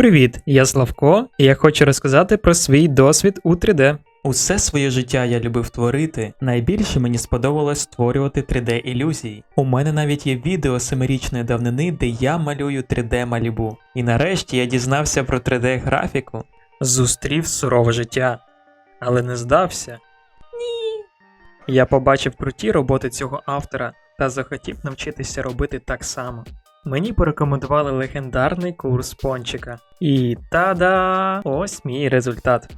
Привіт, я Славко, і я хочу розказати про свій досвід у 3D. Усе своє життя я любив творити. Найбільше мені сподобалось створювати 3D-ілюзії. У мене навіть є відео семирічної давнини, де я малюю 3D малібу. І нарешті я дізнався про 3D-графіку. Зустрів сурове життя, але не здався. Ні. Я побачив круті роботи цього автора та захотів навчитися робити так само. Мені порекомендували легендарний курс пончика. І та-да! Ось мій результат.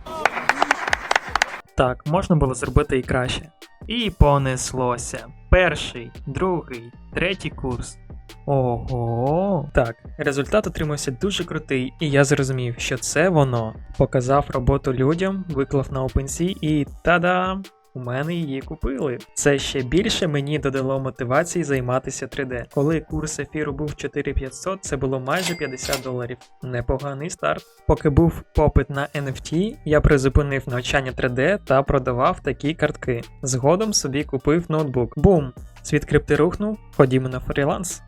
Так, можна було зробити і краще. І понеслося. Перший, другий, третій курс. Ого. Так, результат отримався дуже крутий, і я зрозумів, що це воно. Показав роботу людям, виклав на OpenSea і та-дам! У мене її купили. Це ще більше мені додало мотивації займатися 3D. Коли курс ефіру був 4500, це було майже 50 доларів. Непоганий старт. Поки був попит на NFT, я призупинив навчання 3D та продавав такі картки. Згодом собі купив ноутбук. Бум! Світ крипти рухнув, ходімо на фріланс.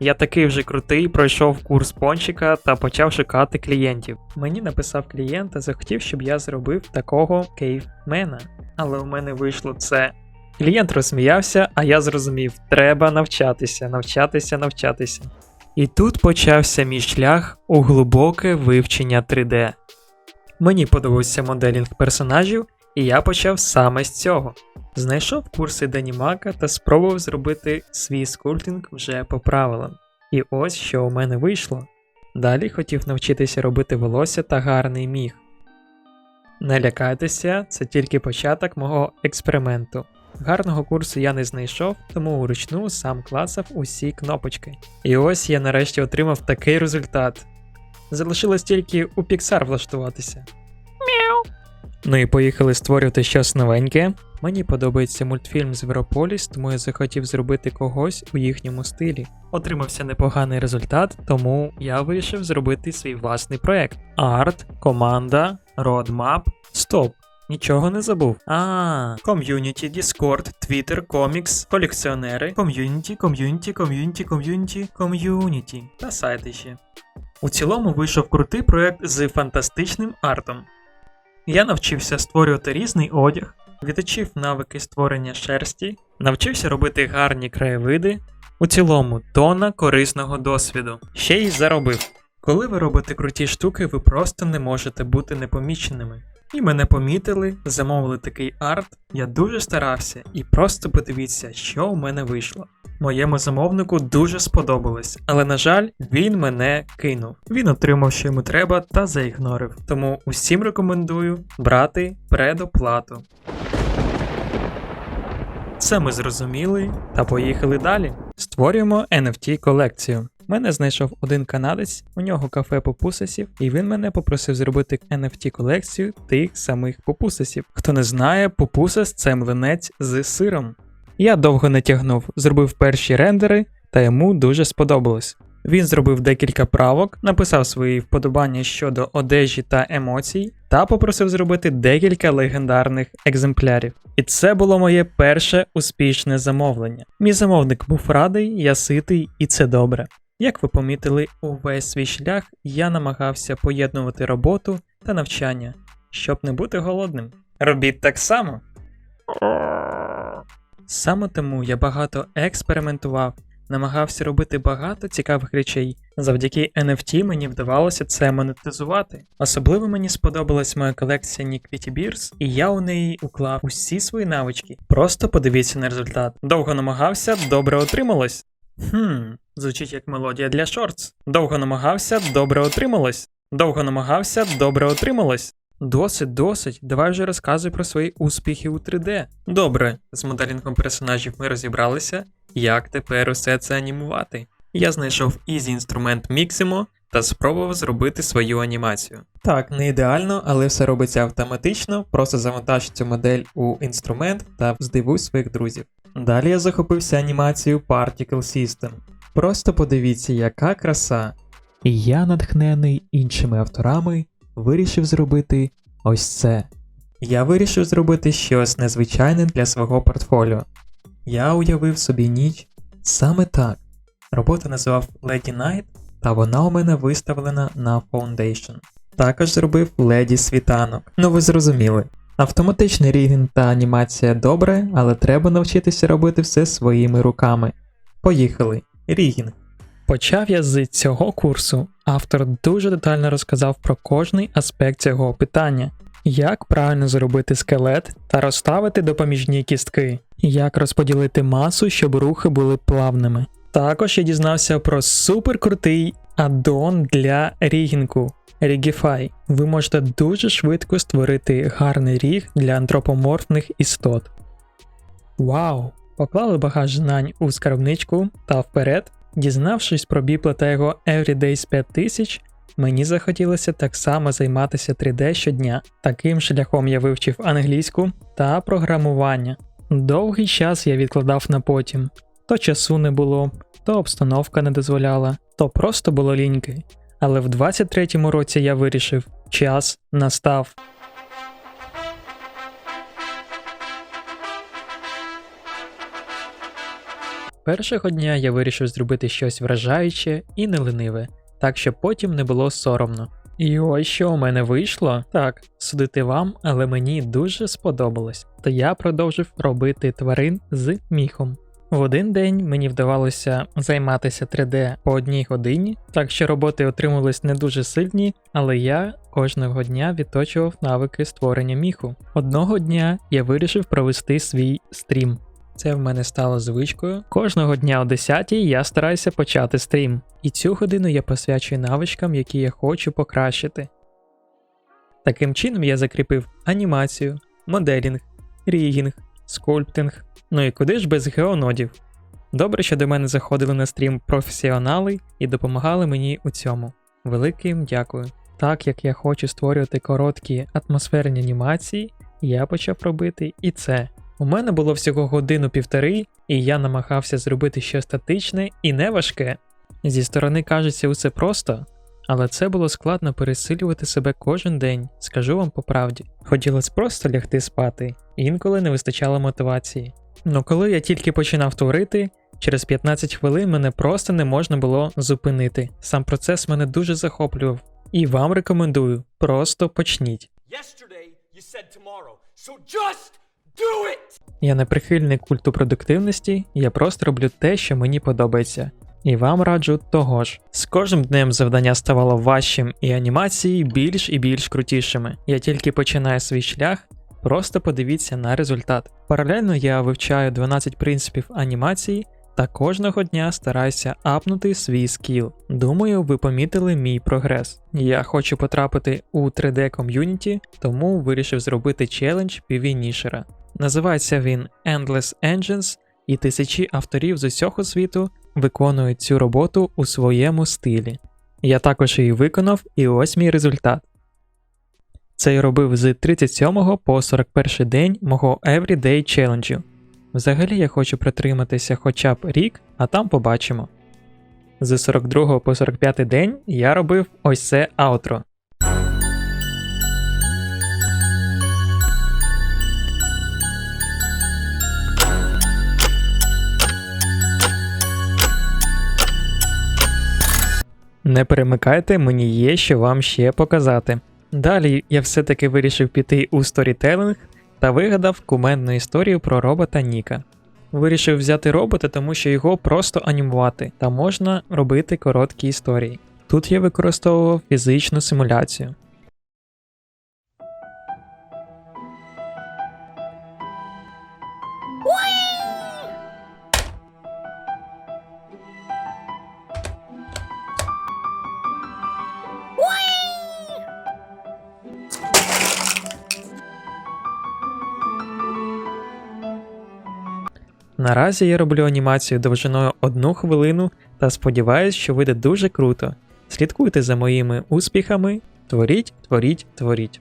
Я такий вже крутий, пройшов курс пончика та почав шукати клієнтів. Мені написав клієнт та захотів, щоб я зробив такого кейвмена. Але у мене вийшло це. Клієнт розсміявся, а я зрозумів, треба навчатися, навчатися, навчатися. І тут почався мій шлях у глибоке вивчення 3D. Мені подобався моделінг персонажів, і я почав саме з цього. Знайшов курси Данімака та спробував зробити свій скульптинг вже по правилам. І ось що у мене вийшло. Далі хотів навчитися робити волосся та гарний міг. Не лякайтеся, це тільки початок мого експерименту. Гарного курсу я не знайшов, тому вручну сам клацав усі кнопочки. І ось я нарешті отримав такий результат. Залишилось тільки у Pixar влаштуватися. Ну і поїхали створювати щось новеньке. Мені подобається мультфільм Зверополіс, тому я захотів зробити когось у їхньому стилі. Отримався непоганий результат, тому я вирішив зробити свій власний проект. Арт, команда, родмап. Стоп! Нічого не забув. А, ком'юніті, Discord, Twitter, комікс, колекціонери, ком'юніті, ком'юніті, ком'юніті, ком'юніті, ком'юніті та сайти ще. У цілому вийшов крутий проект з фантастичним артом. Я навчився створювати різний одяг, відучив навики створення шерсті, навчився робити гарні краєвиди. У цілому тона корисного досвіду. Ще й заробив. Коли ви робите круті штуки, ви просто не можете бути непоміченими. І мене помітили, замовили такий арт. Я дуже старався, і просто подивіться, що у мене вийшло. Моєму замовнику дуже сподобалось, але на жаль, він мене кинув. Він отримав, що йому треба, та заігнорив. Тому усім рекомендую брати предоплату. Це ми зрозуміли та поїхали далі. Створюємо NFT колекцію. Мене знайшов один канадець, у нього кафе попусасів, і він мене попросив зробити NFT колекцію тих самих попусасів. Хто не знає, попусас це млинець з сиром. Я довго не тягнув, зробив перші рендери, та йому дуже сподобалось. Він зробив декілька правок, написав свої вподобання щодо одежі та емоцій, та попросив зробити декілька легендарних екземплярів. І це було моє перше успішне замовлення. Мій замовник був радий, я ситий, і це добре. Як ви помітили, увесь свій шлях я намагався поєднувати роботу та навчання, щоб не бути голодним. Робіть так само. Саме тому я багато експериментував, намагався робити багато цікавих речей. Завдяки NFT мені вдавалося це монетизувати. Особливо мені сподобалась моя колекція Nickvity Beers, і я у неї уклав усі свої навички. Просто подивіться на результат. Довго намагався, добре отрималось. Хм, звучить як мелодія для шортс. Довго намагався, добре отрималось. Довго намагався, добре отрималось. Досить, досить, давай вже розказуй про свої успіхи у 3D. Добре, з моделінгом персонажів ми розібралися. Як тепер усе це анімувати? Я знайшов ізі інструмент Miximo та спробував зробити свою анімацію. Так, не ідеально, але все робиться автоматично. Просто завантаж цю модель у інструмент та здивуй своїх друзів. Далі я захопився анімацією Particle System. Просто подивіться, яка краса. І я, натхнений іншими авторами, вирішив зробити ось це. Я вирішив зробити щось незвичайне для свого портфоліо. Я уявив собі ніч саме так. Роботу назвав Lady Night, та вона у мене виставлена на Foundation. Також зробив леді світанок. Ну ви зрозуміли. Автоматичний рігінг та анімація добре, але треба навчитися робити все своїми руками. Поїхали. Рігінг. Почав я з цього курсу. Автор дуже детально розказав про кожний аспект цього питання. Як правильно зробити скелет та розставити допоміжні кістки, як розподілити масу, щоб рухи були плавними. Також я дізнався про суперкрутий аддон для рігінгу Rigify. Ви можете дуже швидко створити гарний ріг для антропоморфних істот. Вау! Поклали багаж знань у скарбничку та вперед, дізнавшись про Біпле та його Everydays 5000, мені захотілося так само займатися 3D щодня. Таким шляхом я вивчив англійську та програмування. Довгий час я відкладав на потім. То часу не було, то обстановка не дозволяла, то просто було ліньки. Але в 23-му році я вирішив, час настав. Першого дня я вирішив зробити щось вражаюче і нелениве, так щоб потім не було соромно. І ось що у мене вийшло. Так, судити вам, але мені дуже сподобалось. То я продовжив робити тварин з міхом. В один день мені вдавалося займатися 3D по одній годині, так що роботи отримувались не дуже сильні, але я кожного дня відточував навики створення міху. Одного дня я вирішив провести свій стрім. Це в мене стало звичкою. Кожного дня о 10 я стараюся почати стрім, і цю годину я посвячую навичкам, які я хочу покращити. Таким чином я закріпив анімацію, моделінг, рігінг, скульптинг, ну і куди ж без геонодів. Добре, що до мене заходили на стрім професіонали і допомагали мені у цьому. Велике їм дякую. Так як я хочу створювати короткі атмосферні анімації, я почав робити і це. У мене було всього годину півтори, і я намагався зробити щось статичне і не важке. Зі сторони кажеться усе просто, але це було складно пересилювати себе кожен день, скажу вам по правді. Хотілося просто лягти спати, інколи не вистачало мотивації. Ну коли я тільки починав творити, через 15 хвилин мене просто не можна було зупинити. Сам процес мене дуже захоплював. І вам рекомендую, просто почніть. Yesterday, you said tomorrow. So just do it! Я не прихильник культу продуктивності, я просто роблю те, що мені подобається. І вам раджу того ж. З кожним днем завдання ставало важчим і анімації більш і більш крутішими. Я тільки починаю свій шлях, просто подивіться на результат. Паралельно я вивчаю 12 принципів анімації та кожного дня стараюся апнути свій скіл. Думаю, ви помітили мій прогрес. Я хочу потрапити у 3D ком'юніті, тому вирішив зробити челендж PV-нішера. Називається він Endless Engines, і тисячі авторів з усього світу виконують цю роботу у своєму стилі. Я також її виконав, і ось мій результат. Це я робив з 37 по 41 день мого Everyday Challenge. Взагалі я хочу притриматися хоча б рік, а там побачимо. З 42 по 45 день я робив ось це аутро. Не перемикайте, мені є що вам ще показати. Далі я все-таки вирішив піти у сторітелинг та вигадав кумедну історію про робота Ніка. Вирішив взяти робота, тому що його просто анімувати, та можна робити короткі історії. Тут я використовував фізичну симуляцію. Наразі я роблю анімацію довжиною 1 хвилину та сподіваюсь, що вийде дуже круто. Слідкуйте за моїми успіхами, творіть, творіть, творіть.